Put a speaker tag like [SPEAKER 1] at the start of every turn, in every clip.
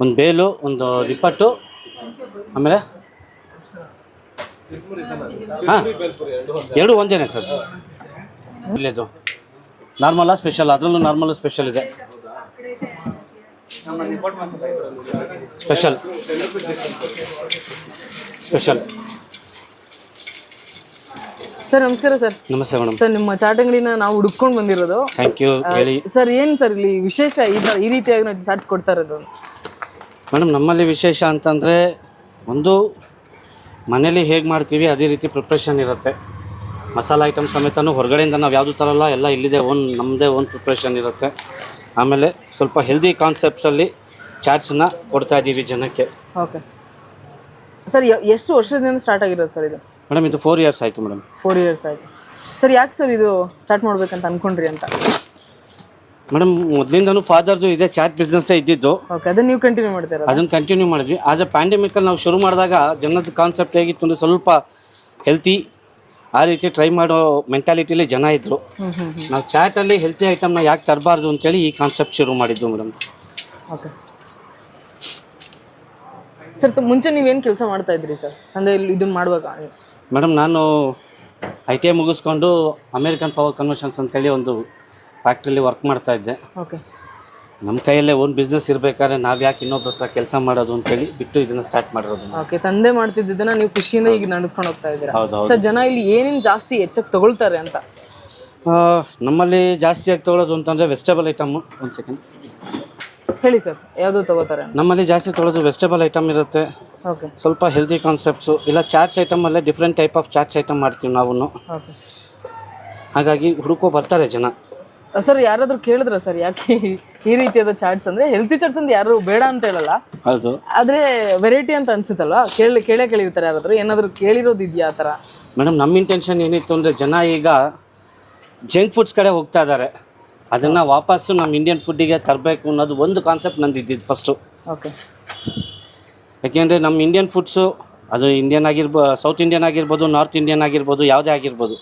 [SPEAKER 1] ಒಂದು ಬೇಲು, ಒಂದು ನಿಪ್ಪಟ್ಟು ಆಮೇಲೆ? ಹಾಂ, ಎರಡು ಒಂದೇನೆ ಸರ್. ಒಳ್ಳೇದು ನಾರ್ಮಲ್ಲ ಸ್ಪೆಷಲ್, ಅದರಲ್ಲೂ ನಾರ್ಮಲ್ ಸ್ಪೆಷಲ್ ಇದೆ. ಸ್ಪೆಷಲ್. ಸ್ಪೆಷಲ್.
[SPEAKER 2] ಸರ್ ನಮಸ್ಕಾರ ಸರ್.
[SPEAKER 1] ನಮಸ್ತೆ ಮೇಡಮ್
[SPEAKER 2] ಸರ್ ನಿಮ್ಮ ಚಾಟ್ ಅಂಗಡಿನ ನಾವು ಹುಡ್ಕೊಂಡು ಬಂದಿರೋದು.
[SPEAKER 1] ಥ್ಯಾಂಕ್ ಯು ಹೇಳಿ.
[SPEAKER 2] ಸರ್ ಏನು ಸರ್ ಇಲ್ಲಿ ವಿಶೇಷ ಈ ಥರ ಈ ರೀತಿಯಾಗಿ ನಾವು ಚಾಟ್ಸ್ ಕೊಡ್ತಾ ಇರೋದು?
[SPEAKER 1] ಮೇಡಮ್ ನಮ್ಮಲ್ಲಿ ವಿಶೇಷ ಅಂತಂದರೆ ಒಂದು ಮನೇಲಿ ಹೇಗೆ ಮಾಡ್ತೀವಿ ಅದೇ ರೀತಿ ಪ್ರಿಪ್ರೇಷನ್ ಇರುತ್ತೆ. ಮಸಾಲ ಐಟಮ್ ಸಮೇತನೂ ಹೊರಗಡೆಯಿಂದ ನಾವು ಯಾವುದು ತರಲ್ಲ ಎಲ್ಲ ಇಲ್ಲಿದೆ ಓನ್ ನಮ್ಮದೇ ಓನ್ ಪ್ರಿಪ್ರೇಷನ್ ಇರುತ್ತೆ. ಆಮೇಲೆ ಸ್ವಲ್ಪ ಹೆಲ್ದಿ ಕಾನ್ಸೆಪ್ಟ್ಸಲ್ಲಿ ಚಾಟ್ಸನ್ನ ಕೊಡ್ತಾ ಇದ್ದೀವಿ ಜನಕ್ಕೆ.
[SPEAKER 2] ಓಕೆ ಸರ್ ಎಷ್ಟು ವರ್ಷದಿಂದ ಸ್ಟಾರ್ಟ್ ಆಗಿರೋದು ಸರ್ ಇದು?
[SPEAKER 1] ಮೇಡಮ್ ಇದು ಫೋರ್ ಇಯರ್ಸ್ ಆಯಿತು ಮೇಡಮ್
[SPEAKER 2] ಫೋರ್ ಇಯರ್ಸ್ ಆಯಿತು. ಸರ್ ಯಾಕೆ ಸರ್ ಇದು ಸ್ಟಾರ್ಟ್ ಮಾಡ್ಬೇಕಂತ ಅನ್ಕೊಂಡ್ರಿ ಅಂತ?
[SPEAKER 1] ಮೇಡಮ್ ಮೊದಲಿಂದನೂ ಫಾದರ್ದು ಇದೆ ಚಾಟ್ ಬಿಸ್ನೆಸ್ಸೇ ಇದ್ದಿದ್ದು.
[SPEAKER 2] ಓಕೆ ಅದನ್ನ ನೀವು ಕಂಟಿನ್ಯೂ ಮಾಡ್ತೀರಾ
[SPEAKER 1] ಅದನ್ನು ಕಂಟಿನ್ಯೂ ಮಾಡಿದ್ವಿ. ಆದರೆ ಪ್ಯಾಂಡಮಿಕಲ್ಲಿ ನಾವು ಶುರು ಮಾಡಿದಾಗ ಜನದ ಕಾನ್ಸೆಪ್ಟ್ ಹೇಗಿತ್ತು ಅಂದರೆ ಸ್ವಲ್ಪ ಹೆಲ್ತಿ ಆ ರೀತಿ ಟ್ರೈ ಮಾಡೋ ಮೆಂಟಾಲಿಟಿಲಿ ಜನ ಇದ್ದರು ನಾವು ಚಾಟಲ್ಲಿ ಹೆಲ್ತಿ ಐಟಮ್ನ ಯಾಕೆ ತರಬಾರ್ದು ಅಂತೇಳಿ ಈ ಕಾನ್ಸೆಪ್ಟ್ ಶುರು ಮಾಡಿದ್ದು ಮೇಡಮ್
[SPEAKER 2] ಓಕೆ ಸರ್ ತ- ಮುಂಚೆ ನೀವೇನು ಕೆಲಸ ಮಾಡ್ತಾ ಇದ್ರಿ ಸರ್ ಅಂದರೆ ಇಲ್ಲಿ ಇದನ್ನು ಮಾಡ್ಬೇಕಾ
[SPEAKER 1] ಮೇಡಮ್ ನಾನು ಐ ಟಿ ಐ ಮುಗಿಸ್ಕೊಂಡು ಅಮೇರಿಕನ್ ಪವರ್ ಕನ್ವರ್ಷನ್ಸ್ ಅಂತೇಳಿ ಒಂದು ಫ್ಯಾಕ್ಟ್ರಿಲಿ ವರ್ಕ್ ಮಾಡ್ತಾ ಇದ್ದೆ.
[SPEAKER 2] ಓಕೆ.
[SPEAKER 1] ನಮ್ಮ ಕೈಯಲ್ಲೇ ಓನ್ ಬಿಸ್ನೆಸ್ ಇರಬೇಕಾದ್ರೆ ನಾವು ಯಾಕೆ ಇನ್ನೊಬ್ಬರ ಹತ್ರ ಕೆಲಸ ಮಾಡೋದು ಅಂತೇಳಿ ಬಿಟ್ಟು ಇದನ್ನು ಸ್ಟಾರ್ಟ್ ಮಾಡಿರೋದು.
[SPEAKER 2] ಓಕೆ ತಂದೆ ಮಾಡ್ತಿದ್ದನ್ನ ನೀವು ಖುಷಿಯಿಂದ ಈಗ ನಡೆಸ್ಕೊಂಡು ಹೋಗ್ತಾ ಇದ್ದೀರಾ?
[SPEAKER 1] ಹೌದು
[SPEAKER 2] ಸರ್ ಜನ ಇಲ್ಲಿ ಏನೇನು ಜಾಸ್ತಿ ಹೆಚ್ಚಾಗಿ ತಗೊಳ್ತಾರೆ ಅಂತ?
[SPEAKER 1] ಆ, ನಮ್ಮಲ್ಲಿ ಜಾಸ್ತಿಯಾಗಿ ತೊಗೊಳೋದು ಅಂತಂದರೆ ವೆಜಿಟೇಬಲ್ ಐಟಮು ಒಂದು ಸೆಕೆಂಡ್
[SPEAKER 2] ಹೇಳಿ ಸರ್ ಯಾವುದು ತಗೋತಾರೆ
[SPEAKER 1] ನಮ್ಮಲ್ಲಿ ಜಾಸ್ತಿ ತೊಳೆದು ವೆಜಿಟೇಬಲ್ ಐಟಮ್ ಇರುತ್ತೆ.
[SPEAKER 2] ಓಕೆ.
[SPEAKER 1] ಸ್ವಲ್ಪ ಹೆಲ್ದಿ ಕಾನ್ಸೆಪ್ಟ್ಸು ಇಲ್ಲ chaats ಐಟಮಲ್ಲೇ different type of chaats item ಮಾಡ್ತೀವಿ ನಾವು
[SPEAKER 2] ಓಕೆ.
[SPEAKER 1] ಹಾಗಾಗಿ ಹುಡುಕೋ ಬರ್ತಾರೆ ಜನ.
[SPEAKER 2] ಸರ್ ಯಾರಾದ್ರೂ ಕೇಳಿದ್ರ ಸರ್ ಯಾಕೆ ಈ ರೀತಿಯಾದ ಚಾಟ್ಸ್ ಅಂದ್ರೆ ಹೆಲ್ತಿ ಚಾಟ್ಸ್ ಅಂದ್ರೆ ಯಾರು ಬೇಡ ಅಂತ ಹೇಳಲ್ಲ.
[SPEAKER 1] ಹೌದು.
[SPEAKER 2] ಆದ್ರೆ ವೆರೈಟಿ ಅಂತ ಅನ್ಸುತ್ತಲ್ವಾ? ಕೇಳಿ ಕೇಳೇ ಕೇಳಿರ್ತಾರೆ ಯಾರಾದ್ರೂ ಏನಾದ್ರು ಕೇಳಿರೋದು ಇದೆಯಾ ಆ ಥರ?
[SPEAKER 1] ಮೇಡಮ್ ನಮ್ಮ ಇಂಟೆನ್ಷನ್ ಏನಿತ್ತು ಅಂದರೆ ಜನ ಈಗ ಜಂಕ್ ಫುಡ್ಸ್ ಕಡೆ ಹೋಗ್ತಾ ಇದ್ದಾರೆ. ಅದನ್ನು ವಾಪಸ್ಸು ನಮ್ಮ ಇಂಡಿಯನ್ ಫುಡ್ಡಿಗೆ ತರಬೇಕು ಅನ್ನೋದು ಒಂದು ಕಾನ್ಸೆಪ್ಟ್ ನಂದು ಇದ್ದಿದ್ದು ಫಸ್ಟು
[SPEAKER 2] ಓಕೆ
[SPEAKER 1] ಯಾಕೆಂದರೆ ನಮ್ಮ ಇಂಡಿಯನ್ ಫುಡ್ಸು ಅದು ಇಂಡಿಯನ್ ಆಗಿರ್ಬೋ ಸೌತ್ ಇಂಡಿಯನ್ ಆಗಿರ್ಬೋದು ನಾರ್ತ್ ಇಂಡಿಯನ್ ಆಗಿರ್ಬೋದು ಯಾವುದೇ ಆಗಿರ್ಬೋದು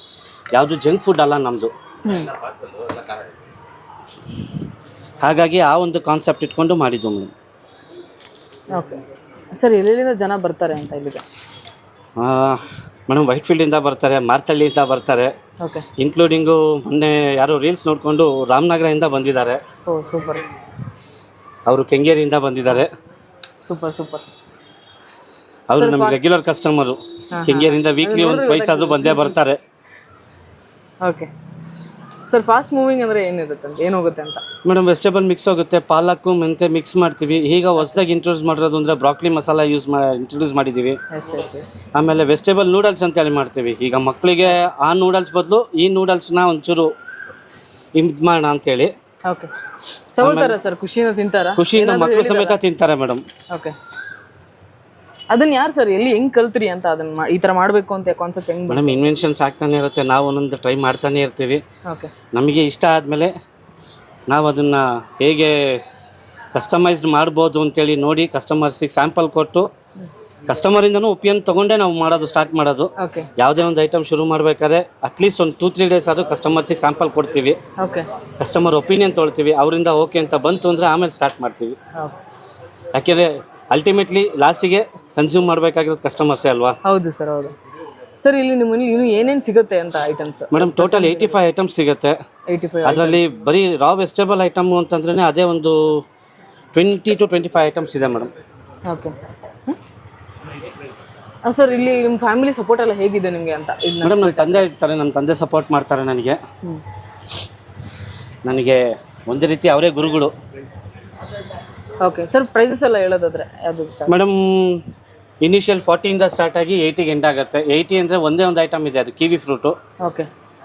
[SPEAKER 1] ಯಾವುದು ಜಂಕ್ ಫುಡ್ ಅಲ್ಲ ನಮ್ಮದು ಹಾಗಾಗಿ ಆ ಒಂದು ಕಾನ್ಸೆಪ್ಟ್ ಇಟ್ಕೊಂಡು ಮಾಡಿದ್ದು ಮೇಡಮ್
[SPEAKER 2] ಓಕೆ ಸರ್ ಎಲ್ಲೆಲ್ಲಿಂದ ಜನ ಬರ್ತಾರೆ ಅಂತ ಇಲ್ಲಿಗೆ?
[SPEAKER 1] ಮೇಡಮ್ ವೈಟ್ ಫೀಲ್ಡಿಂದ ಬರ್ತಾರೆ ಮಾರ್ತಳ್ಳಿಯಿಂದ ಬರ್ತಾರೆ. ಇನ್ಕ್ಲೂಡಿಂಗು ಮೊನ್ನೆ ಯಾರೋ ರೀಲ್ಸ್ ನೋಡಿಕೊಂಡು ರಾಮನಗರದಿಂದ ಬಂದಿದ್ದಾರೆ.
[SPEAKER 2] ಓ ಸೂಪರ್
[SPEAKER 1] ಅವರು ಕೆಂಗೇರಿಯಿಂದ ಬಂದಿದ್ದಾರೆ.
[SPEAKER 2] ಸೂಪರ್ ಸೂಪರ್
[SPEAKER 1] ಅವರು ನಮ್ಗೆ ರೆಗ್ಯುಲರ್ ಕಸ್ಟಮರು ಕೆಂಗೇರಿಯಿಂದ ವೀಕ್ಲಿ ಒಂದು ಟ್ವೈಸ್ ಆದರೂ ಬಂದೇ ಬರ್ತಾರೆ.
[SPEAKER 2] ಓಕೆ ಸರ್ ಫಾಸ್ಟ್ ಮೂವಿಂಗ್ ಅಂದ್ರೆ ಏನಿರುತ್ತೆ ಅಂತ? ಏನು ಹೋಗುತ್ತೆ ಅಂತ?
[SPEAKER 1] ಮೇಡಮ್ ವೆಜಿಟೇಬಲ್ ಮಿಕ್ಸ್ ಹೋಗುತ್ತೆ ಪಾಲಕ್ಕು ಮೆಂತೆ ಮಿಕ್ಸ್ ಮಾಡ್ತೀವಿ. ಈಗ ಹೊಸದಾಗಿ ಇಂಟ್ರೊಡ್ಯೂಸ್ ಮಾಡಿರೋದು ಅಂದರೆ ಬ್ರಾಕ್ಲಿ ಮಸಾಲ ಯೂಸ್ ಮಾ ಇಂಟ್ರೊಡ್ಯೂಸ್ ಮಾಡಿದ್ದೀವಿ
[SPEAKER 2] ಎಸ್ ಎಸ್ ಎಸ್
[SPEAKER 1] ಆಮೇಲೆ ವೆಜಿಟೇಬಲ್ ನೂಡಲ್ಸ್ ಅಂತ ಹೇಳಿ ಮಾಡ್ತೀವಿ. ಈಗ ಮಕ್ಕಳಿಗೆ ಆ ನೂಡಲ್ಸ್ ಬದಲು ಈ ನೂಡಲ್ಸ್ನ ಒಂಚೂರು ಇದು ಮಾಡೋಣ ಅಂತೇಳಿ.
[SPEAKER 2] ಓಕೆ ತಗೊಳ್ತಾರ ಸರ್ ಖುಷಿಯಿಂದ ತಿಂತಾರ?
[SPEAKER 1] ಖುಷಿಯಿಂದ ಮಕ್ಕಳು ಸಮೇತ ತಿಂತಾರೆ ಮೇಡಮ್
[SPEAKER 2] ಓಕೆ ಅದನ್ನ ಯಾರು ಸರ್ ಎಲ್ಲಿ ಹೆಂಗ್ ಕಲ್ತ್ರಿ ಅಂತ ಅದನ್ನ ಈ ತರ ಮಾಡ್ಬೇಕು ಅಂತ ಕಾನ್ಸೆಪ್ಟ್ ಹೆಂಗ್
[SPEAKER 1] ಮೇಡಮ್ ಇನ್ವೆನ್ಷನ್ಸ್ ಆಗ್ತಾನೆ ಇರುತ್ತೆ. ನಾವು ಒಂದೊಂದು ಟ್ರೈ ಮಾಡ್ತಾನೆ ಇರ್ತೀವಿ.
[SPEAKER 2] ಓಕೆ
[SPEAKER 1] ನಮಗೆ ಇಷ್ಟ ಆದಮೇಲೆ ನಾವು ಅದನ್ನು ಹೇಗೆ ಕಸ್ಟಮೈಸ್ಡ್ ಮಾಡ್ಬೋದು ಅಂತೇಳಿ ನೋಡಿ ಕಸ್ಟಮರ್ಸಿಗೆ ಸ್ಯಾಂಪಲ್ ಕೊಟ್ಟು ಕಸ್ಟಮರಿಂದನೂ ಒಪಿನಿಯನ್ ತೊಗೊಂಡೇ ನಾವು ಮಾಡೋದು ಸ್ಟಾರ್ಟ್ ಮಾಡೋದು.
[SPEAKER 2] ಓಕೆ
[SPEAKER 1] ಯಾವುದೇ ಒಂದು ಐಟಮ್ ಶುರು ಮಾಡಬೇಕಾದ್ರೆ ಅಟ್ಲೀಸ್ಟ್ ಒಂದು ಟೂ ತ್ರೀ ಡೇಸ್ ಆದರೂ ಕಸ್ಟಮರ್ಸಿಗೆ ಸ್ಯಾಂಪಲ್ ಕೊಡ್ತೀವಿ.
[SPEAKER 2] ಓಕೆ
[SPEAKER 1] ಕಸ್ಟಮರ್ ಒಪಿನಿಯನ್ ತೊಳ್ತೀವಿ. ಅವರಿಂದ ಓಕೆ ಅಂತ ಬಂತು ಅಂದರೆ ಆಮೇಲೆ ಸ್ಟಾರ್ಟ್ ಮಾಡ್ತೀವಿ. ಯಾಕೆಂದರೆ ಅಲ್ಟಿಮೇಟ್ಲಿ ಲಾಸ್ಟಿಗೆ ಕನ್ಸ್ಯೂಮ್ ಮಾಡಬೇಕಾಗಿರೋದು ಕಸ್ಟಮರ್ಸೇ ಅಲ್ವಾ?
[SPEAKER 2] ಹೌದು ಸರ್ ಹೌದು. ಸರ್ ಇಲ್ಲಿ ನಿಮ್ಮ ಮನೇಲಿ ಇನ್ನು ಏನೇನು ಸಿಗುತ್ತೆ ಅಂತ items
[SPEAKER 1] madam total eighty five items ಸಿಗುತ್ತೆ.
[SPEAKER 2] ಏಯ್ಟಿ ಫೈವ್
[SPEAKER 1] ಅದರಲ್ಲಿ ಬರೀ ರಾ ವೆಜಿಟೇಬಲ್ ಐಟಮ್ ಅಂತಂದ್ರೆ ಅದೇ ಒಂದು twenty two twenty five items ಇದೆ ಮೇಡಮ್
[SPEAKER 2] ಓಕೆ ಸರ್ ಇಲ್ಲಿ ನಿಮ್ಮ ಫ್ಯಾಮಿಲಿ ಸಪೋರ್ಟ್ ಎಲ್ಲ ಹೇಗಿದೆ ನಿಮಗೆ ಅಂತ?
[SPEAKER 1] ಮೇಡಮ್ ನನ್ನ ತಂದೆ ಇರ್ತಾರೆ ನಮ್ಮ ತಂದೆ ಸಪೋರ್ಟ್ ಮಾಡ್ತಾರೆ ನನಗೆ. ನನಗೆ ಒಂದೇ ರೀತಿ ಅವರೇ ಗುರುಗಳು.
[SPEAKER 2] ಓಕೆ ಸರ್ ಪ್ರೈಸಸ್ ಎಲ್ಲ ಹೇಳೋದಾದ್ರೆ ಯಾವುದು
[SPEAKER 1] ಮೇಡಮ್ ಇನಿಷಿಯಲ್ ಫಾರ್ಟಿಯಿಂದ ಸ್ಟಾರ್ಟ್ ಆಗಿ ಏಯ್ಟಿಗೆ ಎಂಡ್ ಆಗುತ್ತೆ. ಏಯ್ಟಿ ಅಂದರೆ ಒಂದೇ ಒಂದು ಐಟಮ್ ಇದೆ ಅದು ಕಿವಿ ಫ್ರೂಟು
[SPEAKER 2] ಓಕೆ.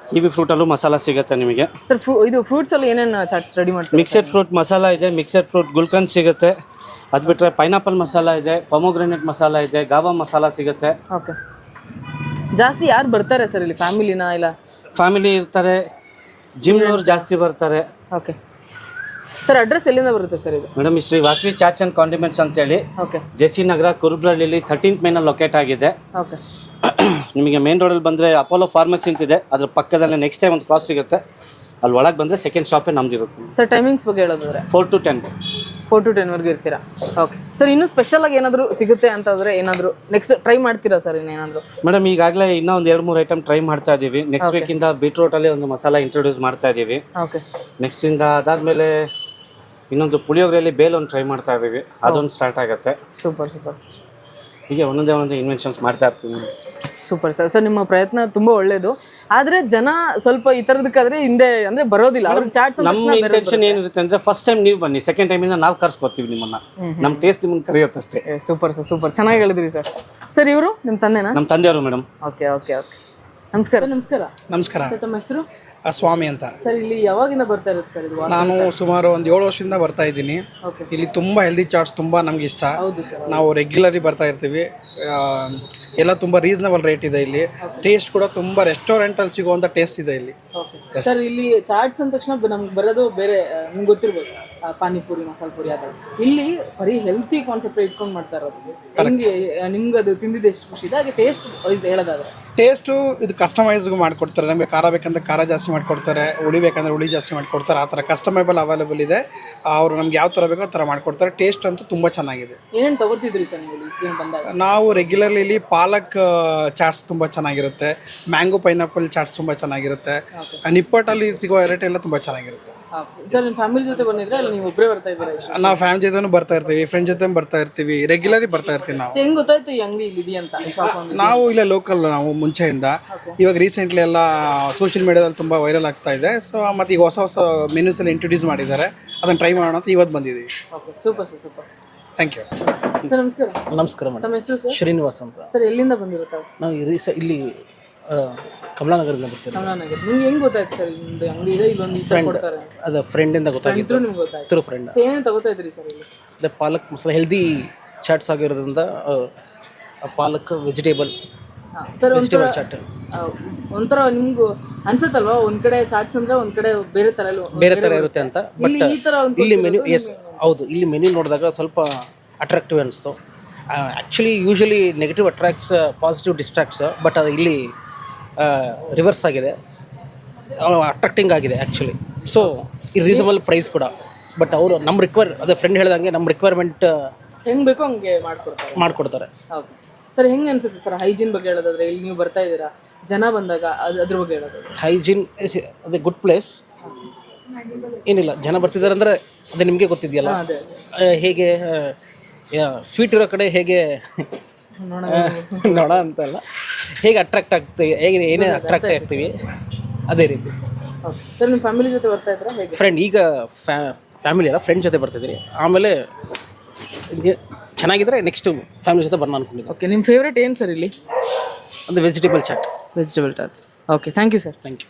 [SPEAKER 1] ಕಿವಿ ಫ್ರೂಟಲ್ಲೂ ಮಸಾಲ ಸಿಗುತ್ತೆ ನಿಮಗೆ.
[SPEAKER 2] ಸರ್ ಫ್ರೂ ಇದು ಫ್ರೂಟ್ಸ್ ಅಲ್ಲಿ ಏನೇನು ಚಾಟ್ಸ್ ರೆಡಿ ಮಾಡಿ
[SPEAKER 1] ಮಿಕ್ಸೆಡ್ ಫ್ರೂಟ್ ಮಸಾಲ ಇದೆ ಮಿಕ್ಸೆಡ್ ಫ್ರೂಟ್ ಗುಲ್ಕನ್ ಸಿಗುತ್ತೆ. ಅದು ಬಿಟ್ಟರೆ ಪೈನಾಪಲ್ ಮಸಾಲ ಇದೆ ಪೊಮೊಗ್ರೆನೇಟ್ ಮಸಾಲ ಇದೆ ಗಾವಾ ಮಸಾಲ ಸಿಗುತ್ತೆ.
[SPEAKER 2] ಓಕೆ. ಜಾಸ್ತಿ ಯಾರು ಬರ್ತಾರೆ ಸರ್ ಇಲ್ಲಿ ಫ್ಯಾಮಿಲಿನ ಇಲ್ಲ?
[SPEAKER 1] ಫ್ಯಾಮಿಲಿ ಇರ್ತಾರೆ ಜಿಮ್ನವ್ರು ಜಾಸ್ತಿ ಬರ್ತಾರೆ.
[SPEAKER 2] ಓಕೆ. ಸರ್ ಅಡ್ರೆಸ್ ಎಲ್ಲಿಂದ ಬರುತ್ತೆ ಸರ್ ಇದು?
[SPEAKER 1] Madam Shri Vasavi chats and condiments ಅಂತೇಳಿ
[SPEAKER 2] ಓಕೆ
[SPEAKER 1] ಜೆ ಸಿ ನಗರ ಕುರುಬ್ರಳ್ಳಿಲಿ ಥರ್ಟೀನ್ತ್ ಮೇನಲ್ಲಿ ಲೊಕೇಟ್ ಆಗಿದೆ.
[SPEAKER 2] ಓಕೆ
[SPEAKER 1] ನಿಮಗೆ ಮೇನ್ ರೋಡಲ್ಲಿ ಬಂದರೆ ಅಪೋಲೋ ಫಾರ್ಮಸಿ ಅಂತಿದೆ. ಅದ್ರ ಪಕ್ಕದಲ್ಲೇ ನೆಕ್ಸ್ಟ್ ಟೈಮ್ ಒಂದು ಕ್ರಾಸ್ ಸಿಗುತ್ತೆ. ಅಲ್ಲಿ ಒಳಗೆ ಬಂದರೆ ಸೆಕೆಂಡ್ ಶಾಪೇ ನಮ್ದಿರುತ್ತೆ
[SPEAKER 2] ಸರ್ ಟೈಮಿಂಗ್ಸ್ ಬಗ್ಗೆ ಹೇಳೋದಾದ್ರೆ?
[SPEAKER 1] Four to ten
[SPEAKER 2] four to ಟೆನ್ವರೆಗೂ ಇರ್ತೀರಾ? ಓಕೆ ಸರ್ ಇನ್ನೂ ಸ್ಪೆಷಲ್ ಆಗಿ ಏನಾದರೂ ಸಿಗುತ್ತೆ ಅಂತಂದ್ರೆ ಏನಾದರೂ ನೆಕ್ಸ್ಟ್ ಟ್ರೈ ಮಾಡ್ತೀರಾ ಸರ್ ಇನ್ನೇನಾದರೂ
[SPEAKER 1] ಮೇಡಮ್ ಈಗಾಗಲೇ ಇನ್ನೂ ಒಂದು ಎರಡು ಮೂರು ಐಟಮ್ ಟ್ರೈ ಮಾಡ್ತಾ ಇದ್ದೀವಿ ನೆಕ್ಸ್ಟ್ ವೀಕಿಂದ ಬೀಟ್ರೂಟಲ್ಲಿ ಒಂದು ಮಸಾಲ ಇಂಟ್ರೊಡ್ಯೂಸ್ ಮಾಡ್ತಾ ಇದ್ದೀವಿ
[SPEAKER 2] ಓಕೆ
[SPEAKER 1] ನೆಕ್ಸ್ಟಿಂದ ಅದಾದಮೇಲೆ ಇನ್ನೊಂದು ಪುಳಿಯೋಗರೆಯಲ್ಲಿ ಬೇಲ್ ಒಂದು ಟ್ರೈ ಮಾಡ್ತಾ ಇದ್ದೀವಿ. ಅದೊಂದು ಸ್ಟಾರ್ಟ್ ಆಗುತ್ತೆ.
[SPEAKER 2] ಸೂಪರ್ ಸೂಪರ್
[SPEAKER 1] ಹೀಗೆ ಒಂದೊಂದೇ ಒಂದೊಂದೇ ಇನ್ವೆನ್ಷನ್ಸ್ ಮಾಡ್ತಾ ಇರ್ತೀನಿ.
[SPEAKER 2] ಸೂಪರ್ ಸರ್ ಸರ್ ನಿಮ್ಮ ಪ್ರಯತ್ನ ತುಂಬಾ ಒಳ್ಳೇದು. ಆದ್ರೆ ಜನ ಸ್ವಲ್ಪ ಈ ತರದಕ್ಕಾದ್ರೆ ಹಿಂದೆ ಅಂದ್ರೆ ಬರೋದಿಲ್ಲ. ಅವ್ರ ಚಾಟ್ಸ್
[SPEAKER 1] ನಮ್ಮ ಇಂಟೆನ್ಷನ್ ಏನಿರುತ್ತೆ ಅಂದ್ರೆ ಫಸ್ಟ್ ಟೈಮ್ ನೀವು ಬನ್ನಿ. ಸೆಕೆಂಡ್ ಟೈಮಿಂದ ನಾವು ಕರ್ಸ್ಕೊತೀವಿ ನಿಮ್ಮನ್ನ. ನಮ್ಮ ಟೇಸ್ಟ್ ನಿಮ್ಮನ್ನ ಕರೆಯುತ್ತಷ್ಟೇ.
[SPEAKER 2] ಸೂಪರ್ ಸರ್ ಸೂಪರ್ ಚೆನ್ನಾಗಿ ಹೇಳಿದ್ರಿ ಸರ್ ಸರ್ ಇವರು? ನಿಮ್ಮ ತಂದೆನಾ?
[SPEAKER 1] ನಮ್ಮ ತಂದೆಯವರು ಮೇಡಮ್.
[SPEAKER 2] ಓಕೆ ಓಕೆ ಓಕೆ ನಮಸ್ಕಾರ. ನಮಸ್ಕಾರ.
[SPEAKER 3] ನಮಸ್ಕಾರ.
[SPEAKER 2] ಸರ್ ತಮ್ಮ ಹೆಸರು?
[SPEAKER 3] ಆ ಸ್ವಾಮಿ ಅಂತ.
[SPEAKER 2] ಸರ್ ಇಲ್ಲಿ ಯಾವಾಗಿಂದ ಬರ್ತಾ ಇರುತ್ತೆ ಸರ್ ಇದು ವಾಸ?
[SPEAKER 3] ನಾನು ಸುಮಾರು ಒಂದು ಏಳು ವರ್ಷದಿಂದ ಬರ್ತಾ ಇದ್ದೀನಿ.
[SPEAKER 2] Okay.
[SPEAKER 3] ಇಲ್ಲಿ ತುಂಬಾ ಹೆಲ್ದಿ ಚಾಟ್ಸ್ ತುಂಬ ನಮ್ಗೆ ಇಷ್ಟ.
[SPEAKER 2] ಹೌದು ಸರ್
[SPEAKER 3] ನಾವು ರೆಗ್ಯುಲರಿ ಬರ್ತಾ ಇರ್ತೀವಿ. ಆ, ಎಲ್ಲ ತುಂಬ ರೀಸನಬಲ್ ರೇಟ್ ಇದೆ ಇಲ್ಲಿ. ಟೇಸ್ಟ್ ಕೂಡ ತುಂಬ ರೆಸ್ಟೋರೆಂಟಲ್ಲಿ ಸಿಗುವಂತ ಟೇಸ್ಟ್ ಇದೆ ಇಲ್ಲಿ.
[SPEAKER 2] ಸರ್ ಇಲ್ಲಿ ಚಾಟ್ಸ್ ಅಂದ ತಕ್ಷಣ ಬ- ನಮ್ಗೆ ಬರೋದು ಬೇರೆ ಆ, ನಿಮ್ಗೆ ಗೊತ್ತಿರ್ಬೋದು. ಆ, ಪಾನಿಪುರಿ ಮಸಾಲ ಪುರಿ ಅದ ಇಲ್ಲಿ ಬರೀ ಹೆಲ್ತಿ ಕಾನ್ಸೆಪ್ಟ್ ಇಟ್ಕೊಂಡು ಮಾಡ್ತಾ ಇರೋದು. ನಿಮ್ಗೆ ನಿಮ್ಗೆ ಅದು ತಿಂದಿದ್ದು ಎಷ್ಟು ಖುಷಿ ಇದೆ? ಹಾಗೆ ಟೇಸ್ಟ್ ವೈಸ್ ಹೇಳೋದಾದ್ರೆ.
[SPEAKER 3] ಟೇಸ್ಟು ಇದು ಕಸ್ಟಮೈಸ್ಗೂ ಮಾಡಿಕೊಡ್ತಾರೆ. ನಮಗೆ ಖಾರ ಬೇಕಂದ್ರೆ ಖಾರ ಜಾಸ್ತಿ ಮಾಡಿಕೊಡ್ತಾರೆ ಹುಳಿ ಬೇಕಂದ್ರೆ ಹುಳಿ ಜಾಸ್ತಿ ಮಾಡಿಕೊಡ್ತಾರೆ. ಆ ಥರ ಕಸ್ಟಮೈಬಲ್ ಅವೈಲೇಬಲ್ ಇದೆ. ಅವರು ನಮ್ಗೆ ಯಾವ ಥರ ಬೇಕೋ ಆ ಥರ ಮಾಡಿಕೊಡ್ತಾರೆ. ಟೇಸ್ಟ್ ಅಂತೂ ತುಂಬ ಚೆನ್ನಾಗಿದೆ.
[SPEAKER 2] ಏನೇನು ತಗೋತಿದ್ರಿ ಸರ್ ನೀವು ಇಷ್ಟು ಬಂದಾಗ?
[SPEAKER 3] ನಾವು ರೆಗ್ಯುಲರ್ಲಿ ಇಲ್ಲಿ ಪಾಲಕ್ ಚಾಟ್ಸ್ ತುಂಬ ಚೆನ್ನಾಗಿರುತ್ತೆ. ಮ್ಯಾಂಗೋ ಪೈನಾಪಲ್ ಚಾಟ್ಸ್ ತುಂಬ ಚೆನ್ನಾಗಿರುತ್ತೆ. ನಿಪ್ಪಟ್ಟಲ್ಲಿ ಸಿಗೋ ವೆರೈಟಿ ಎಲ್ಲ ತುಂಬ ಚೆನ್ನಾಗಿರುತ್ತೆ.
[SPEAKER 2] ಸರ್ ನಿಮ್ಮ ಫ್ಯಾಮಿಲಿ ಜೊತೆ ಬಂದಿದ್ರೆ ಅಲ್ಲಿ ನೀವು ಒಬ್ಬರೇ ಬರ್ತಾ ಇದ್ದೀರಾ
[SPEAKER 3] ನಾವು ಫ್ಯಾಮಿಲಿ ಜೊತೆನೂ ಬರ್ತಾ ಇರ್ತೀವಿ ಫ್ರೆಂಡ್ ಜೊತೆ ಬರ್ತಾ ಇರ್ತೀವಿ ರೆಗ್ಯುಲರಿ ಬರ್ತಾ ಇರ್ತೀವಿ ನಾವು.
[SPEAKER 2] ಹೆಂಗ್ ಗೊತ್ತಾಯ್ತು ಈ ಅಂಗಡಿ
[SPEAKER 3] ನಾವು ಇಲ್ಲ ಲೋಕಲ್ ನಾವು ಮುಂಚೆಯಿಂದ. ಇವಾಗ ರೀಸೆಂಟ್ಲಿ ಎಲ್ಲ ಸೋಷಿಯಲ್ ಮೀಡಿಯಾದಲ್ಲಿ ತುಂಬ ವೈರಲ್ ಆಗ್ತಾ ಇದೆ. ಸೊ ಮತ್ತು ಈಗ ಹೊಸ ಹೊಸ ಮೆನ್ಯೂಸ್ ಎಲ್ಲ ಇಂಟ್ರೊಡ್ಯೂಸ್ ಮಾಡಿದ್ದಾರೆ. ಅದನ್ನು ಟ್ರೈ ಮಾಡೋಣ ಅಂತ ಇವತ್ತು ಬಂದಿದ್ದೀವಿ.
[SPEAKER 2] Okay super sir super
[SPEAKER 3] thank you
[SPEAKER 2] sir ನಮಸ್ಕಾರ.
[SPEAKER 4] ನಮಸ್ಕಾರ ಮೇಡಮ್
[SPEAKER 2] ತಮ್ಮ ಹೆಸರು ಸರ್
[SPEAKER 4] ಶ್ರೀನಿವಾಸ್ ಅಂತ.
[SPEAKER 2] ಸರ್ ಎಲ್ಲಿಂದ ಬಂದಿರುತ್ತೆ
[SPEAKER 4] ನಾವು ರೀಸ ಇಲ್ಲಿ ಕಮಲಾನಗರದಿಂದ ಬರ್ತೀವಿ
[SPEAKER 2] ಕಮಲಾನಗರ್. ನಿಮ್ಗೆ ಹೆಂಗ್ ಗೊತ್ತಾಯ್ತು ಸರ್ ನಿಮ್ದು ಅಂಗಡಿ ಇದೆ? ಇಲ್ಲೊಂದು ಈ ಥರ ಕೊಡ್ತಾರೆ
[SPEAKER 4] ಅದು ಫ್ರೆಂಡಿಂದ ಗೊತ್ತಾಗಿತ್ತು
[SPEAKER 2] ತ್ರೂ ನಿಮ್ಗೆ ಗೊತ್ತಾಯ್ತು.
[SPEAKER 4] ಥ್ರೂ ಫ್ರೆಂಡ್
[SPEAKER 2] ಸೊ ಏನೇನು ತಗೋತಾ ಇದ್ರಿ ಸರ್ ಇಲ್ಲಿ?
[SPEAKER 4] ಅದೇ ಪಾಲಕ್ ಮಸಾಲ ಹೆಲ್ದಿ ಚಾಟ್ಸ್ ಆಗಿರೋದ್ರಿಂದ ಆ, ಆ ಪಾಲಕ್ ವೆಜಿಟೇಬಲ್
[SPEAKER 2] ಹಾ, ಸರ್ ಒಂಥರ
[SPEAKER 4] ವೆಜಿಟೇಬಲ್ ಚಾಟ್.
[SPEAKER 2] ಆ, ಒಂಥರ ನಿಮ್ಗೂ ಅನ್ಸತ್ತಲ್ವಾ? ಒಂದ್ ಕಡೆ ಚಾಟ್ಸ್ ಅಂದ್ರೆ ಒಂದ್ ಕಡೆ ಬೇರೆ ತರ
[SPEAKER 4] ಬೇರೆ ಥರ ಇರುತ್ತೆ ಅಂತ. ಬಟ್
[SPEAKER 2] ಇಲ್ಲಿ ಈ ತರ ಒಂದು
[SPEAKER 4] ಇಲ್ಲಿ ಮೆನು ಎಸ್ ಹೌದು. ಇಲ್ಲಿ ಮೆನು ನೋಡಿದಾಗ ಸ್ವಲ್ಪ ಅಟ್ರಾಕ್ಟಿವ್ ಅನಿಸ್ತು. Actually usually negative attracts positive distracts but ಅದು ಇಲ್ಲಿ ರಿವರ್ಸ್ ಆಗಿದೆ. ಅಟ್ರಾಕ್ಟಿಂಗ್ ಆಗಿದೆ ಆ್ಯಕ್ಚುಲಿ ಸೊ ಈ ರೀಸನಬಲ್ ಪ್ರೈಸ್ ಕೂಡ. ಬಟ್ ಅವರು ನಮ್ಮ ರಿಕ್ವೈರ್ ಅದೇ ಫ್ರೆಂಡ್ ಹೇಳ್ದಂಗೆ ನಮ್ಮ ರಿಕ್ವೈರ್ಮೆಂಟ್
[SPEAKER 2] ಹೆಂಗೆ ಬೇಕೋ ಹಂಗೆ ಮಾಡ್ಕೊಡ್ತಾರೆ.
[SPEAKER 4] ಮಾಡಿಕೊಡ್ತಾರೆ.
[SPEAKER 2] ಹೌದು. ಸರ್ ಹೆಂಗೆ ಅನ್ಸುತ್ತೆ ಸರ್ ಹೈಜೀನ್ ಬಗ್ಗೆ ಹೇಳೋದಾದ್ರೆ? ಇಲ್ಲಿ ನೀವು ಬರ್ತಾ ಇದ್ದೀರಾ? ಜನ ಬಂದಾಗ ಅದು ಅದ್ರ ಬಗ್ಗೆ ಹೇಳೋದು
[SPEAKER 4] ಹೈಜೀನ್ ಅದೇ ಗುಡ್ ಪ್ಲೇಸ್ ಏನಿಲ್ಲ ಜನ ಬರ್ತಿದ್ದಾರೆ ಅಂದರೆ ಅದೇ ನಿಮಗೆ ಗೊತ್ತಿದೆಯಲ್ಲ?
[SPEAKER 2] ಅದೇ.
[SPEAKER 4] ಹೇಗೆ ಸ್ವೀಟ್ ಇರೋ ಕಡೆ ಹೇಗೆ ನೋಡ ಅಂತಲ್ಲ. ಹೇಗೆ ಅಟ್ರಾಕ್ಟ್ ಆಗ್ತೀವಿ ಹೇಗೆ ಏನೇ ಅಟ್ರಾಕ್ಟ್ ಆಗ್ತೀವಿ ಅದೇ ರೀತಿ.
[SPEAKER 2] ಓಕೆ ಸರ್ ನಿಮ್ಮ ಫ್ಯಾಮಿಲಿ ಜೊತೆ ಬರ್ತಾ ಇದ್ದೀರಾ ಹೇಗೆ?
[SPEAKER 4] ಫ್ರೆಂಡ್ ಈಗ ಫ್ಯಾ ಫ್ಯಾಮಿಲಿ ಅಲ್ಲ ಫ್ರೆಂಡ್ ಜೊತೆ ಬರ್ತಿದ್ದೀರಿ ಆಮೇಲೆ ಇದ್- ಚೆನ್ನಾಗಿದ್ರೆ ನೆಕ್ಸ್ಟ್ ಫ್ಯಾಮಿಲಿ ಜೊತೆ ಬರೋಣ ಅನ್ಕೊಂಡಿದ್ದೆ
[SPEAKER 2] ಓಕೆ ನಿಮ್ಮ ಫೇವ್ರೇಟ್ ಏನು ಸರ್ ಇಲ್ಲಿ?
[SPEAKER 4] ಒಂದು vegetable chaat
[SPEAKER 2] vegetable tots okay thank you sir
[SPEAKER 4] thank you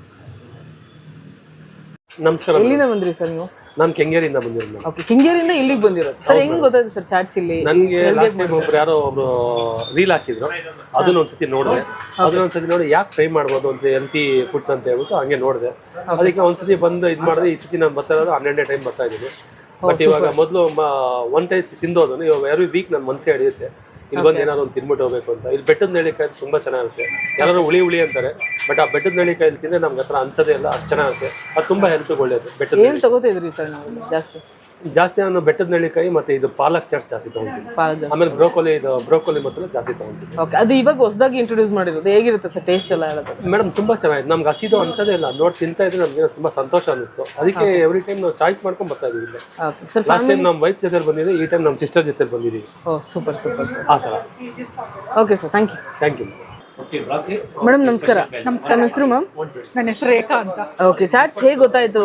[SPEAKER 5] ನಮಸ್ಕಾರ
[SPEAKER 2] ಎಲ್ಲಿಂದ ಬಂದ್ರಿ ಸರ್ ನೀವು?
[SPEAKER 5] ನಾನು ಕೆಂಗೇರಿಯಿಂದ ಬಂದಿರೋದು
[SPEAKER 2] ಓಕೆ ಕಿಂಗೇರಿಯಿಂದ ಇಲ್ಲಿಗೆ ಬಂದಿರೋದು. ಸರ್ ಹೆಂಗ್ ಗೊತ್ತಾಯ್ತು ಸರ್ ಚಾಟ್ಸ್ ಇಲ್ಲಿ
[SPEAKER 5] ನನಗೆ ಲಾಸ್ಟ್ ಟೈಮ್ ಒಬ್ರು ಯಾರೋ ಒಬ್ರು ರೀಲ್ ಹಾಕಿದ್ರು. ಅದನ್ನ ಒಂದ್ಸತಿ ನೋಡಿದೆ. ಅದನ್ನ ಒಂದ್ಸತಿ ನೋಡಿ ಯಾಕೆ ಟ್ರೈ ಮಾಡ್ಬೋದು ಅಂತ ಹೆಲ್ತಿ ಫುಡ್ಸ್ ಅಂತ ಹೇಳ್ಬಿಟ್ಟು ಹಂಗೆ ನೋಡಿದೆ. ಅದಕ್ಕೆ ಒಂದ್ಸತಿ ಬಂದು ಇದು ಮಾಡಿದೆ. ಈ ಸತಿ ನಾನು ಬರ್ತಾ ಇರೋದು ಹನ್ನೆರಡನೇ ಟೈಮ್ ಬರ್ತಾ ಇದ್ದೀನಿ. ಬಟ್ ಇವಾಗ ಮೊದಲು ಒನ್ ಟೈಮ್ ತಿಂದೋದು ಇವಾಗ ಎವ್ರಿ ವೀಕ್ ನನ್ನ ಮನಸ್ಸೇ ಹಿಡಿಯುತ್ತೆ ಇಲ್ಲಿ ಬಂದು ಏನಾದ್ರು ಒಂದು ತಿನ್ಬಿಟ್ಟು ಹೋಗ್ಬೇಕು ಅಂತ. ಇಲ್ಲಿ ಬೆಟ್ಟದ ನೆಲ್ಲಿಕಾಯಿ ತುಂಬಾ ಚೆನ್ನಾಗಿರುತ್ತೆ ಎಲ್ಲರೂ ಹುಳಿ ಹುಳಿ ಅಂತಾರೆ ಬಟ್ ಆ ಬೆಟ್ಟದ ನೆಲ್ಲಿಕಾಯಿ ತಿಂದ್ರೆ ನಮ್ಗೆ ಹತ್ರ ಅನ್ಸೋದೇ ಇಲ್ಲ ಅದು ಚೆನ್ನಾಗಿರುತ್ತೆ ಅದು ತುಂಬಾ ಹೆಲ್ತ್ ಒಳ್ಳೇದು ಬೆಟ್ಟದ
[SPEAKER 2] ಏನ್ ತಗೋತಿದ್ರಿ ಸರ್ ನಾವು ಜಾಸ್ತಿ?
[SPEAKER 5] ಜಾಸ್ತಿ ನಾನು ಬೆಟ್ಟದ ನೆಲ್ಲಿಕಾಯಿ ಮತ್ತೆ ಇದು ಪಾಲಕ್ ಚಟ್ ಜಾಸ್ತಿ ತಗೊಂತೀನಿ ಆಮೇಲೆ ಬ್ರೋಕೊಲಿ ಇದು ಬ್ರೋಕೊಲಿ ಮಸಾಲೆ ಜಾಸ್ತಿ ತಗೊಂತೀನಿ
[SPEAKER 2] ಓಕೆ ಅದು ಇವಾಗ ಹೊಸದಾಗಿ ಇಂಟ್ರೊಡ್ಯೂಸ್ ಮಾಡಿರೋದು. ಹೇಗಿರುತ್ತೆ ಸರ್ ಟೇಸ್ಟ್ ಎಲ್ಲ ಹೇಳೋದು?
[SPEAKER 5] ಮೇಡಮ್ ತುಂಬಾ ಚೆನ್ನಾಗಿದೆ. ನಮ್ಗೆ ಹಸಿದು ಅನ್ಸೋದೇ ಇಲ್ಲ. ನೋಡಿ ತಿಂತಾ ಇದ್ರೆ ನಮ್ಗೆ ತುಂಬಾ ಸಂತೋಷ ಅನಿಸ್ತು ಅದಕ್ಕೆ ಎವ್ರಿ ಟೈಮ್ ನಾವು ಚಾಯ್ಸ್ ಮಾಡ್ಕೊಂಡು ಬರ್ತಾ ಇದೀವಿ
[SPEAKER 2] ಸರ್
[SPEAKER 5] ಲಾಸ್ಟ್ ಟೈಮ್ ನಮ್ಮ ವೈಫ್ ಜೊತೆ ಬಂದಿದೆ ಈ ಟೈಮ್ ನಮ್ಮ ಸಿಸ್ಟರ್ ಜೊತೆ ಬಂದಿದ್ದೀವಿ.
[SPEAKER 2] ಓ ಸೂಪರ್ ಸೂಪರ್ ಸರ್
[SPEAKER 5] ಆ ಥರ
[SPEAKER 2] okay sir thank you
[SPEAKER 5] thank you
[SPEAKER 2] madam ನಮಸ್ಕಾರ. ನಮಸ್ಕಾರ. ಹೆಸರು ಮ್ಯಾಮ್
[SPEAKER 6] ನನ್ನ ಹೆಸರು ರೇಖಾ ಅಂತ.
[SPEAKER 2] ಓಕೆ ಚಾಟ್ಸ್ ಹೇಗೆ ಗೊತ್ತಾಯ್ತು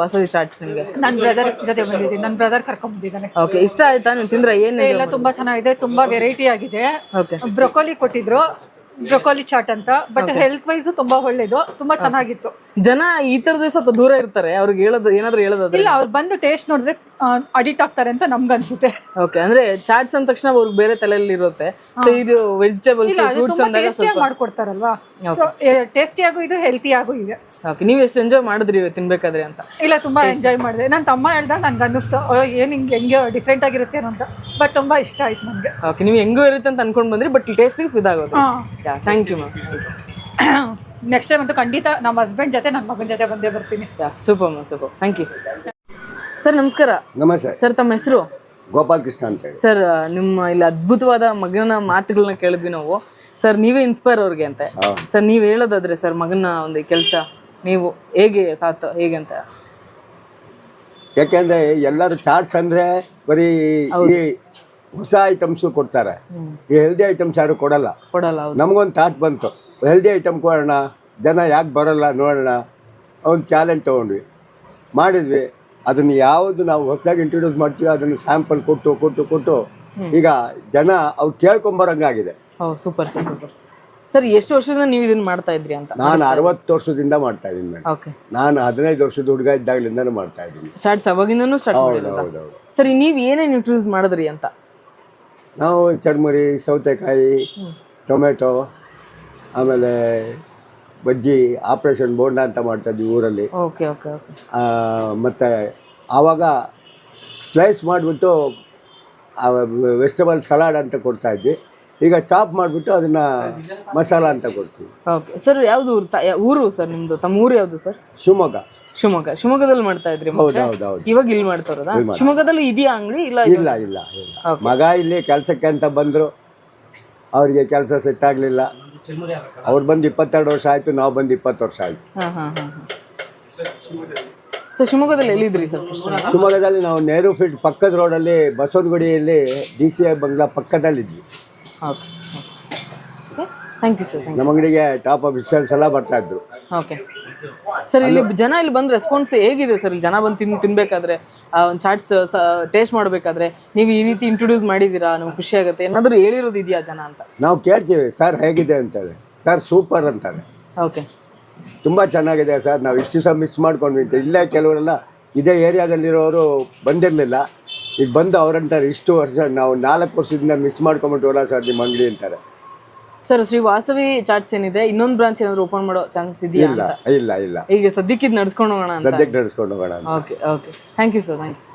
[SPEAKER 2] ವಾಸವಿ ಚಾಟ್ಸ್ ನಿಮಗೆ?
[SPEAKER 6] ನನ್ನ ಬ್ರದರ್ ಜೊತೆ ಬಂದಿದ್ದೀನಿ. ನನ್ನ ಬ್ರದರ್ ಕರ್ಕೊಂಡ್ ಬಂದಿದ್ದಾನೆ.
[SPEAKER 2] ಓಕೆ ಇಷ್ಟ ಆಯ್ತಾ? ನೀವು ತಿಂದ್ರೆ ಏನು
[SPEAKER 6] ಎಲ್ಲ ತುಂಬಾ ಚೆನ್ನಾಗಿದೆ ತುಂಬಾ ವೆರೈಟಿ ಆಗಿದೆ. ಬ್ರೊಕೋಲಿ ಕೊಟ್ಟಿದ್ರು. ಬ್ರೊಕೋಲಿ ಚಾಟ್ ಅಂತ. ಬಟ್ ಹೆಲ್ತ್ ವೈಸ್ ತುಂಬಾ ಒಳ್ಳೇದು ತುಂಬಾ ಚೆನ್ನಾಗಿತ್ತು.
[SPEAKER 2] ಜನ ಈ ತರದ ಸ್ವಲ್ಪ ದೂರ ಇರ್ತಾರೆ. ಅವ್ರಿಗೆ ಹೇಳೋದು ಏನಾದ್ರು ಹೇಳೋದು
[SPEAKER 6] ಇಲ್ಲ ಅವ್ರು ಬಂದು ಟೇಸ್ಟ್ ನೋಡಿದ್ರೆ ಅಡಿಟ್ ಆಗ್ತಾರೆ ಅಂತ ನಮ್ಗೆ ಅನ್ಸುತ್ತೆ
[SPEAKER 2] ಓಕೆ ಅಂದ್ರೆ ಚಾಟ್ಸ್ ಅಂದ ತಕ್ಷಣ ಅವ್ರಿಗೆ ಬೇರೆ ತಲೆಯಲ್ಲಿ ಇರುತ್ತೆ. ಸೊ ಇದು ವೆಜಿಟೇಬಲ್ಸ್ ಫ್ರೂಟ್ಸ್ ಅಂದಾಗ
[SPEAKER 6] ಟೇಸ್ಟಿಯಾಗಿ ಮಾಡ್ಕೊಡ್ತಾರಲ್ವಾ? ಸೊ ಟೇಸ್ಟಿಯಾಗೂ ಇದು ಹೆಲ್ತಿಯಾಗೂ ಇದೆ.
[SPEAKER 2] ಓಕೆ ನೀವು ಎಷ್ಟು ಎಂಜಾಯ್ ಮಾಡಿದ್ರಿ ತಿನ್ಬೇಕಾದ್ರೆ ಅಂತ?
[SPEAKER 6] ಇಲ್ಲ ತುಂಬಾ ಎಂಜಾಯ್ ಮಾಡಿದೆ. ನನ್ನ ತಮ್ಮ ಹೇಳ್ದಾಗ ನನ್ಗೆ ಅನ್ನಿಸ್ತು ಅಯ್ಯೋ ಏನು ಹಿಂಗೆ ಹೆಂಗೆ ಡಿಫ್ರೆಂಟ್ ಆಗಿರುತ್ತೆ ಅಂತ. ಬಟ್ ತುಂಬಾ ಇಷ್ಟ ಆಯ್ತು ನನಗೆ.
[SPEAKER 2] ಓಕೆ ನೀವು ಹೆಂಗೂ ಇರುತ್ತೆ ಅಂತ ಅನ್ಕೊಂಡ್ ಬಂದ್ರಿ ಬಟ್ ಟೇಸ್ಟಿಗೆ ಇದಾಗೋದು. Thank you ma'am
[SPEAKER 6] next time ಅಂತೂ ಖಂಡಿತ ನಮ್ಮ ಹಸ್ಬೆಂಡ್ ಜೊತೆ ನನ್ನ ಮಗನ ಜೊತೆ ಬಂದೇ ಬರ್ತೀನಿ.
[SPEAKER 2] Super ma'am super thank you sir ನಮಸ್ಕಾರ.
[SPEAKER 7] ನಮಸ್ತೆ.
[SPEAKER 2] ಸರ್ ತಮ್ಮ ಹೆಸರು?
[SPEAKER 7] ಗೋಪಾಲ್ ಕೃಷ್ಣ ಅಂತ ಹೇಳಿ.
[SPEAKER 2] ಸರ್ ನಿಮ್ಮ ಇಲ್ಲಿ ಅದ್ಭುತವಾದ ಮಗನ ಮಾತುಗಳನ್ನ ಕೇಳಿದ್ವಿ ನಾವು. ಸರ್ ನೀವೇ ಇನ್ಸ್ಪೈರ್ ಅವ್ರಿಗೆ ಅಂತ. ಸರ್ ನೀವು ಹೇಳೋದಾದ್ರೆ ಸರ್ ಮಗನ ಒಂದು ಕೆಲಸ. ನೀವು ಹೇಗೆ ಸಾತ್ ಹೇಗೆ ಅಂತ?
[SPEAKER 7] ಯಾಕೆಂದ್ರೆ ಎಲ್ಲರೂ ಚಾಟ್ಸ್ ಅಂದ್ರೆ ಬರೀ ಈ ಹೊಸ ಐಟಮ್ಸ್ ಕೊಡ್ತಾರೆ. ಈ ಹೆಲ್ದಿ ಐಟಮ್ಸ್ ಯಾರು ಕೊಡಲ್ಲ.
[SPEAKER 2] ಕೊಡಲ್ಲ ಹೌದು.
[SPEAKER 7] ನಮಗೊಂದು ಥಾಟ್ ಬಂತು. ಹೆಲ್ದಿ ಐಟಮ್ ಕೊಡೋಣ ಜನ ಯಾಕೆ ಬರೋಲ್ಲ ನೋಡೋಣ ಒಂದು ಚಾಲೆಂಜ್ ತೊಗೊಂಡ್ವಿ. ಮಾಡಿದ್ವಿ. ಅದನ್ನು ಯಾವುದು ನಾವು ಹೊಸದಾಗಿ ಇಂಟ್ರೊಡ್ಯೂಸ್ ಮಾಡ್ತೀವಿ ಅದನ್ನು ಸ್ಯಾಂಪಲ್ ಕೊಟ್ಟು ಕೊಟ್ಟು ಕೊಟ್ಟು ಈಗ ಜನ ಅವ್ರು ಕೇಳ್ಕೊಂಬರಂಗಾಗಿದೆ
[SPEAKER 2] ಹೌದು ಸೂಪರ್ ಸರ್ ಸೂಪರ್ ಸರ್ ಎಷ್ಟು ವರ್ಷದಿಂದ ನೀವು ಇದನ್ನ ಮಾಡ್ತಾ ಇದ್ರಿ ಅಂತ?
[SPEAKER 7] ನಾನು ಅರವತ್ತು ವರ್ಷದಿಂದ ಮಾಡ್ತಾ ಇದ್ದೀನಿ ಮೇಡಮ್
[SPEAKER 2] ಓಕೆ
[SPEAKER 7] ನಾನು ಹದಿನೈದು ವರ್ಷದ ಹುಡುಗ ಇದ್ದಾಗಲಿಂದನೂ ಮಾಡ್ತಾ ಇದ್ದೀನಿ.
[SPEAKER 2] ಚಾಟ್ಸ್ ಅವಾಗಿಂದನೂ ಸ್ಟಾರ್ಟ್ ಮಾಡಿರೋದು? ಸರ್ ನೀವು ಏನೇನು ಇಂಟ್ರೊಡ್ಯೂಸ್ ಮಾಡಿದ್ರಿ ಅಂತ?
[SPEAKER 7] ನಾವು ಚಡ್ಮುರಿ ಸೌತೆಕಾಯಿ ಟೊಮೆಟೊ ಆಮೇಲೆ ಬಜ್ಜಿ ಆಪ್ರೇಷನ್ ಬೋಂಡ ಅಂತ ಮಾಡ್ತಾ ಇದ್ವಿ ಊರಲ್ಲಿ.
[SPEAKER 2] ಓಕೆ ಓಕೆ ಓಕೆ
[SPEAKER 7] ಆ, ಮತ್ತೆ ಆವಾಗ ಸ್ಲೈಸ್ ಮಾಡಿಬಿಟ್ಟು ವೆಜಿಟಬಲ್ ಸಲಾಡ್ ಅಂತ ಕೊಡ್ತಾ ಇದ್ವಿ. ಈಗ ಚಾಪ್ ಮಾಡಿಬಿಟ್ಟು ಅದನ್ನ ಮಸಾಲ ಅಂತ ಕೊಡ್ತೀವಿ.
[SPEAKER 2] ಓಕೆ ಸರ್ ಯಾವ್ದು ಊರು ತ- ಯಾ- ಊರು ಸರ್ ನಿಮ್ದು? ತಮ್ಮ ಊರು ಯಾವ್ದು ಸರ್
[SPEAKER 7] ಶಿವಮೊಗ್ಗ.
[SPEAKER 2] ಶಿವಮೊಗ್ಗ. ಶಿವಮೊಗ್ಗದಲ್ಲಿ ಮಾಡ್ತಾ ಇದ್ರಿ ಮುಂಚೆ?
[SPEAKER 7] ಹೌದು ಹೌದು
[SPEAKER 2] ಇವಾಗ ಇಲ್ಲಿ ಮಾಡ್ತಾ ಇರೋದಾ ಶಿವಮೊಗ್ಗದಲ್ಲಿ ಇದೆಯಾ ಅಂಗಡಿ ಇಲ್ಲ ಇದು-
[SPEAKER 7] ಇಲ್ಲ ಇಲ್ಲ ಇಲ್ಲ. ಮಗ ಇಲ್ಲಿ ಕೆಲಸಕ್ಕೆ ಅಂತ ಬಂದರು. ಅವರಿಗೆ ಕೆಲಸ ಸೆಟ್ ಆಗಲಿಲ್ಲ. ಅವ್ರು ಬಂದು ಇಪ್ಪತ್ತೆರಡು ವರ್ಷ ಆಯ್ತು ನಾವು ಬಂದು ಇಪ್ಪತ್ತು ವರ್ಷ ಆಯ್ತು.
[SPEAKER 2] ಹಾ ಹಾ ಹಾ ಸರ್ ಶಿವಮೊಗ್ಗದಲ್ಲಿ ಎಲ್ಲಿದ್ರಿ ಸರ್ first?
[SPEAKER 7] ಶಿವಮೊಗ್ಗದಲ್ಲಿ ನಾವು ನೆಹರು ಫೀಲ್ಡ್ ಪಕ್ಕದ ರೋಡಲ್ಲಿ ಬಸವನಗುಡಿಯಲ್ಲಿ D C I bungalow ಪಕ್ಕದಲ್ಲಿದ್ವಿ.
[SPEAKER 2] Okay thank you sir thank
[SPEAKER 7] ನಮ್ಮ ಅಂಗಡಿಗೆ ಟಾಪ್ ಅಫಿಷಿಯಲ್ಸ್ ಎಲ್ಲ ಬರ್ತಾ ಇದ್ರು.
[SPEAKER 2] ಓಕೆ ಸರ್ ಇಲ್ಲಿ ಜನ ಇಲ್ಲಿ ಬಂದು ರೆಸ್ಪಾನ್ಸ್ ಹೇಗಿದೆ ಸರ್ ಇಲ್ಲಿ ಜನ ಬಂದು ತಿನ್ ತಿನ್ಬೇಕಾದ್ರೆ ಆ ಒಂದು ಚಾಟ್ಸ್ ಟೇಸ್ಟ್ ಮಾಡಬೇಕಾದ್ರೆ ನೀವು ಈ ರೀತಿ ಇಂಟ್ರೊಡ್ಯೂಸ್ ಮಾಡಿದ್ದೀರಾ? ನಮ್ಗೆ ಖುಷಿ ಆಗುತ್ತೆ. ಏನಾದರೂ ಹೇಳಿರೋದು ಇದೆಯಾ ಜನ ಅಂತ?
[SPEAKER 7] ನಾವು ಕೇಳ್ತೀವಿ ಸರ್ ಹೇಗಿದೆ ಅಂತಾರೆ? ಸರ್ ಸೂಪರ್ ಅಂತಾರೆ.
[SPEAKER 2] ಓಕೆ
[SPEAKER 7] ತುಂಬ ಚೆನ್ನಾಗಿದೆ ಸರ್. ನಾವು ಇಷ್ಟು ದಿವಸ ಮಿಸ್ ಮಾಡ್ಕೊಂಡ್ವಿ ಅಂತ. ಇಲ್ಲೇ ಕೆಲವರೆಲ್ಲ ಇದೇ ಏರಿಯಾದಲ್ಲಿರೋರು ಬಂದಿರಲಿಲ್ಲ. ಈಗ ಬಂದು ಅವ್ರಂತಾರೆ ಇಷ್ಟು ವರ್ಷ ನಾವು ನಾಲ್ಕು ವರ್ಷದಿಂದ ಮಿಸ್ ಮಾಡ್ಕೊಂಬಿಟ್ಟವಲ್ಲ ಸರ್ ನಿಮ್ಮ ಅಂಗಡಿ ಅಂತಾರೆ.
[SPEAKER 2] ಸರ್ ಶ್ರೀ ವಾಸವಿ ಚಾಟ್ಸ್ ಏನಿದೆ? ಇನ್ನೊಂದು ಬ್ರಾಂಚ್ ಏನಾದ್ರು ಓಪನ್ ಮಾಡೋ ಚಾನ್ಸಸ್ ಇದೆಯಾ
[SPEAKER 7] ಇಲ್ಲ ಇಲ್ಲ ಇಲ್ಲ.
[SPEAKER 2] ಈಗ ಸದ್ಯಕ್ಕೆ ಇದು ನಡ್ಸ್ಕೊಂಡು ಹೋಗೋಣ
[SPEAKER 7] ಸದ್ಯಕ್ಕೆ ನಡ್ಸ್ಕೊಂಡು ಹೋಗೋಣ
[SPEAKER 2] okay okay thank you sir thank you